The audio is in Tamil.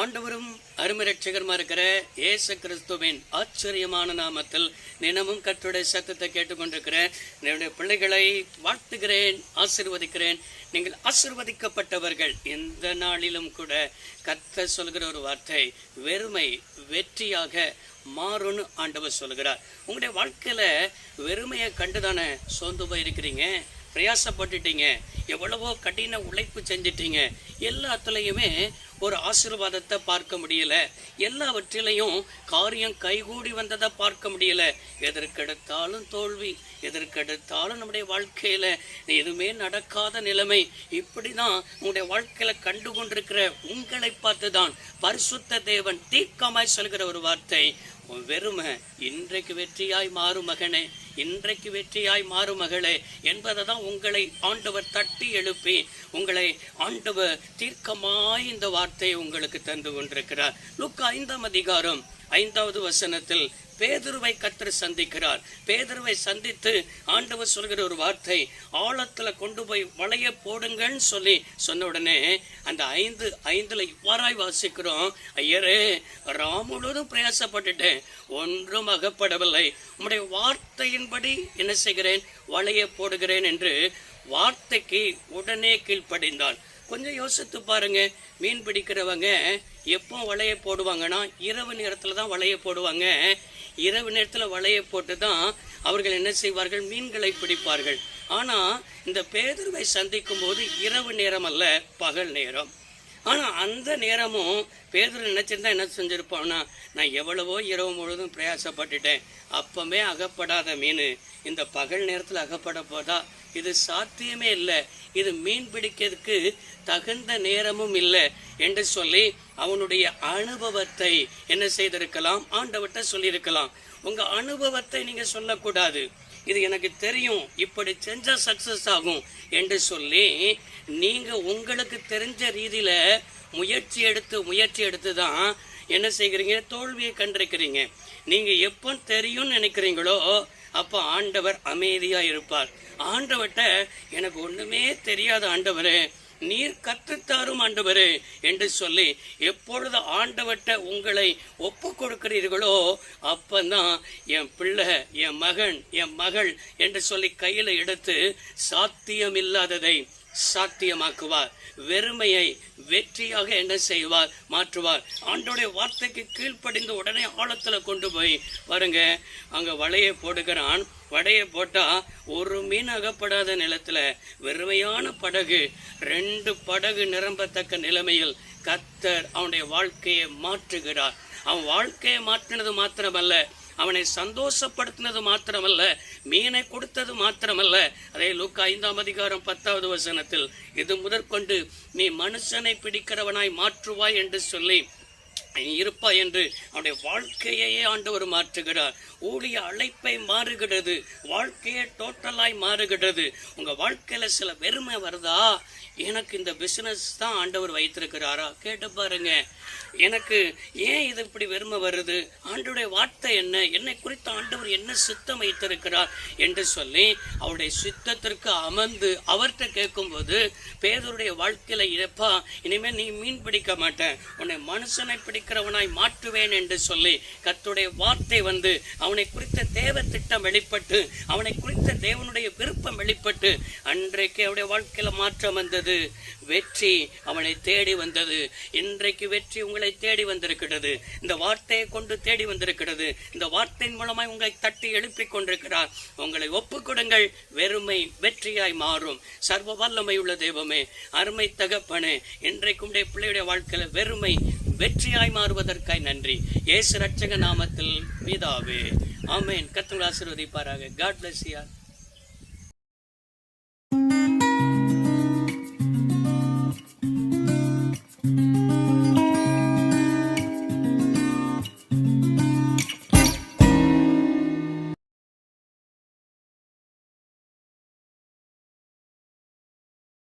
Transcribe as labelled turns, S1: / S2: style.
S1: ஆண்டவரும் அருமரட்சகருமா இருக்கிற ஏசு கிறிஸ்துவின் ஆச்சரியமான நாமத்தில் தினமும் கற்றுடைய சத்தத்தை கேட்டுக்கொண்டிருக்கிறேன். என்னுடைய பிள்ளைகளை வாழ்த்துகிறேன் ஆசிர்வதிக்கிறேன். நீங்கள் ஆசிர்வதிக்கப்பட்டவர்கள். எந்த நாளிலும் கூட கத்த சொல்கிற ஒரு வார்த்தை வெறுமை வெற்றியாக மாறும்னு ஆண்டவர் சொல்கிறார். உங்களுடைய வாழ்க்கையில் வெறுமையை கண்டுதானே சோர்ந்து போயிருக்கிறீங்க பிரயாசப்பட்டுட்டீங்க. எவ்வளவோ கடின உழைப்பு செஞ்சிட்டீங்க. எல்லாத்துலேயுமே ஒரு ஆசீர்வாதத்தை பார்க்க முடியல. எல்லாவற்றிலையும் காரியம் கைகூடி வந்ததை பார்க்க முடியல. எதற்கெடுத்தாலும் தோல்வி எதற்கெடுத்தாலும் நம்முடைய வாழ்க்கையில் எதுவுமே நடக்காத நிலைமை. இப்படி தான் உங்களுடைய வாழ்க்கையில் கண்டு கொண்டிருக்கிற உங்களை பார்த்து தான் பரிசுத்த தேவன் தீக்கமாய் சொல்கிற ஒரு வார்த்தை வெறுமை இன்றைக்கு வெற்றியாய் மாறும் மகனே. இன்றைக்கு வெற்றியாய் மாறும் மகளே என்பதை தான் உங்களை ஆண்டவர் தட்டி எழுப்பி உங்களை ஆண்டவர் தீர்க்கமாய் இந்த வார்த்தையை உங்களுக்கு தந்து கொண்டிருக்கிறார். லுக் ஐந்தாம் அதிகாரம் ஐந்தாவது வசனத்தில் பேதுருவை கத்தர் சந்திக்கிறார். பேதுருவை சந்தித்து ஆண்டவர் சொல்கிற ஒரு வார்த்தை ஆழத்தில் கொண்டு போய் வளைய போடுங்கன்னு சொல்லி சொன்ன உடனே அந்த ஐந்து ஐந்துல இவ்வாறாய் வாசிக்கிறோம். ஐயரே ராமுழுவதும் பிரயாசப்பட்டுட்டேன். ஒன்றும் அகப்படவில்லை. உம்முடைய வார்த்தையின்படி என்ன செய்கிறேன்? வளைய போடுகிறேன் என்று வார்த்தைக்கு உடனே கீழ்ப்படைந்தான். கொஞ்சம் யோசித்து பாருங்க. மீன் பிடிக்கிறவங்க எப்போ வலையை போடுவாங்கன்னா இரவு நேரத்தில் தான் வலையை போடுவாங்க. இரவு நேரத்தில் வலையை போட்டு தான் அவர்கள் என்ன செய்வார்கள்? மீன்களை பிடிப்பார்கள். ஆனால் இந்த பேதர்வை சந்திக்கும் போது இரவு நேரம் அல்ல பகல் நேரம். ஆனால் அந்த நேரமும் பேதர் நினச்சிருந்தா என்ன செஞ்சுருப்பான்னா நான் எவ்வளவோ இரவு முழுவதும் பிரயாசப்பட்டுட்டேன். அப்பமே அகப்படாத மீன். இந்த பகல் நேரத்தில் அகப்பட போதா? இது சாத்தியமே இல்லை. இது மீன் பிடிக்கிறதுக்கு தகுந்த நேரமும் இல்லை என்று சொல்லி அவனுடைய அனுபவத்தை என்ன செய்திருக்கலாம்? ஆண்டவர்கிட்ட சொல்லியிருக்கலாம். உங்க அனுபவத்தை நீங்க சொல்லக்கூடாது. இது எனக்கு தெரியும். இப்படி செஞ்சா சக்சஸ் ஆகும் என்று சொல்லி நீங்க உங்களுக்கு தெரிஞ்ச ரீதியில முயற்சி எடுத்து முயற்சி எடுத்து தான் என்ன செய்கிறீங்க? தோல்வியை கண்டிருக்கிறீங்க. நீங்க எப்போ தெரியும்னு நினைக்கிறீங்களோ அப்போ ஆண்டவர் அமைதியாக இருப்பார். ஆண்டவர்கிட்ட எனக்கு ஒன்றுமே தெரியாத ஆண்டவரே நீர் கற்றுத்தாரும் ஆண்டவரே என்று சொல்லி எப்பொழுது ஆண்டவர்கிட்ட உங்களை ஒப்பு கொடுக்கிறீர்களோ அப்பந்தான் என் பிள்ளை என் மகன் என் மகள் என்று சொல்லி கையில் எடுத்து சாத்தியமில்லாததை சாத்தியமாக்குவார். வெறுமையை வெற்றியாக என்ன செய்வார் மாற்றுவார். ஆண்டோடைய வார்த்தைக்கு கீழ்ப்படிந்து உடனே ஆழத்தில் கொண்டு போய் பாருங்க அங்கே வலையை போடுகிறான். வடையை போட்டால் ஒரு மீன் அகப்படாத நிலத்தில் வெறுமையான படகு ரெண்டு படகு நிரம்பத்தக்க நிலைமையில் கத்தர் அவனுடைய வாழ்க்கையை மாற்றுகிறார். அவன் வாழ்க்கையை மாற்றினது மாத்திரமல்ல அவனை சந்தோஷப்படுத்தினது மாத்திரமல்ல மீனை கொடுத்தது மாத்திரமல்ல. அதே லூக்கா ஐந்தாம் அதிகாரம் பத்தாவது வசனத்தில் இது முதற்கொண்டு நீ மனுஷனை பிடிக்கிறவனாய் மாற்றுவாய் என்று சொல்லி நீ என்று அவனுடைய வாழ்க்கையையே ஆண்டவர் மாற்றுகிறார். ஊழிய அழைப்பை மாறுகிறது. வாழ்க்கையே டோட்டலாய் மாறுகிறது. உங்க வாழ்க்கையில சில வெறுமை வருதா? எனக்கு இந்த பிசினஸ் தான் ஆண்டவர் வைத்திருக்கிறாரா? கேட்டு பாருங்க. எனக்கு ஏன் இது இப்படி வெறுமை வருது? ஆண்டுடைய வார்த்தை என்ன? என்னை குறித்து ஆண்டவர் என்ன சித்தம் வைத்திருக்கிறார் என்று சொல்லி அவருடைய சித்தத்திற்கு அமர்ந்து அவர்கிட்ட கேட்கும்போது பேதருடைய வாழ்க்கையில இழப்பா இனிமேல் நீ மீன் பிடிக்க மாட்டேன் உன்னை மனுஷனை இருக்கிறவனாய் மாற்றுவேன் என்று சொல்லி கத்துடைய வார்த்தை வந்து அவனை குறித்த தேவ திட்டம் வெளிப்பட்டு அவனை குறித்த தேவனுடைய விருப்பம் வெளிப்பட்டு அன்றைக்கு அவருடைய வாழ்க்கையில் மாற்றம் வந்தது. வெற்றி அவனை தேடி வந்தது. இன்றைக்கு வெற்றி உங்களை தேடி வந்திருக்கிறது. இந்த வார்த்தையை கொண்டு தேடி வந்திருக்கிறது. இந்த வார்த்தையின் மூலமாய் உங்களை தட்டி எழுப்பிக் கொண்டிருக்கிறார். உங்களை ஒப்புக்கொடுங்கள் வெறுமை வெற்றியாய் மாறும். சர்வ வல்லமை உள்ள தெய்வமே அருமை தகப்பனே இன்றைக்கு உடைய பிள்ளையுடைய வாழ்க்கையில் வெறுமை வெற்றியாய் மாறுவதற்காய் நன்றி. ஏசு ரட்சக நாமத்தில் பிதாவே. ஆமென். கத்துங்கள் ஆசீர்வதிப்பாராக. காட் பிளஸ் யார்